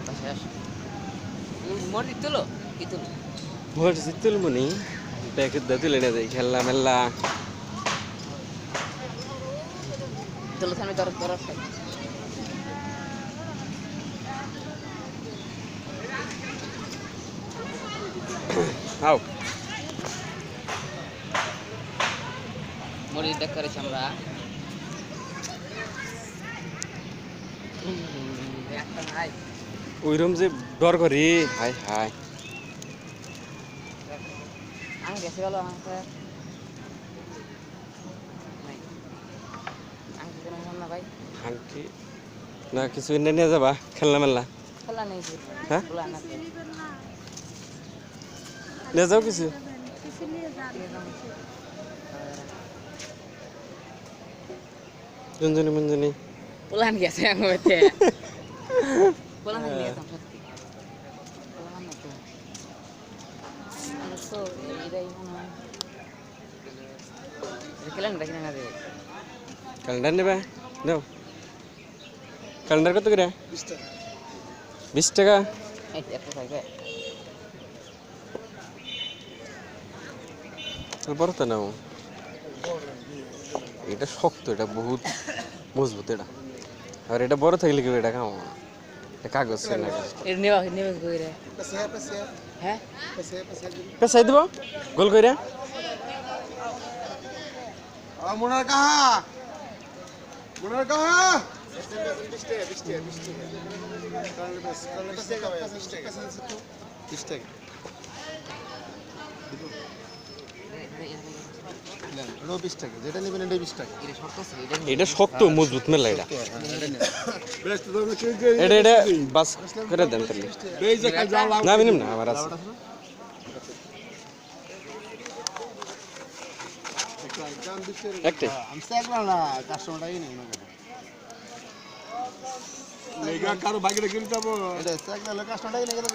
একটা শেষ। মরি তুলো কি তুলো ভরছি তুলমুনি প্যাকেট দা তুলে না দেয় খেললা মেললা। তুলো আও। মরি দেখ করেছি আমরা। একটা নাই। ওইরকম যে ডর করি হাই হাই গেছি আংটি না কিছু এনে নিয়ে যাবা খেলনা খোলা হ্যাঁ। নিয়ে যাও কিছু। মঞ্জনী Pulang biasa yang gue Ano so, ida yung ano. Rekilan dah kina ngade. Calendar নেবে নাও ক্যালেন্ডার কত করে বিশ টাকা Eh, itu saja. বড় তো নাও এটা শক্ত এটা বহুত মজবুত এটা আর এটা বড় থাকলে কি এটা খাও এটা কাগজ. Hah? পেঁচাই দিব? গোল করে মনার কাহা? মনার কাহা? বিশ টাকা। ওটাও বিশ টাকা। যেটা নেবেন এটা বিশ টাকা। Ini short sih, ini. এটা শক্ত মজবুত মেলা এটা। এটা এটা বাস করে দেন তাহলে না মিনিম না আমার আছে। একটাই আমি চাইলাম না কাস্টমারটাই নেই কারও। বাকিটা কিনতে যাব এটা কাস্টমারটাই গেলে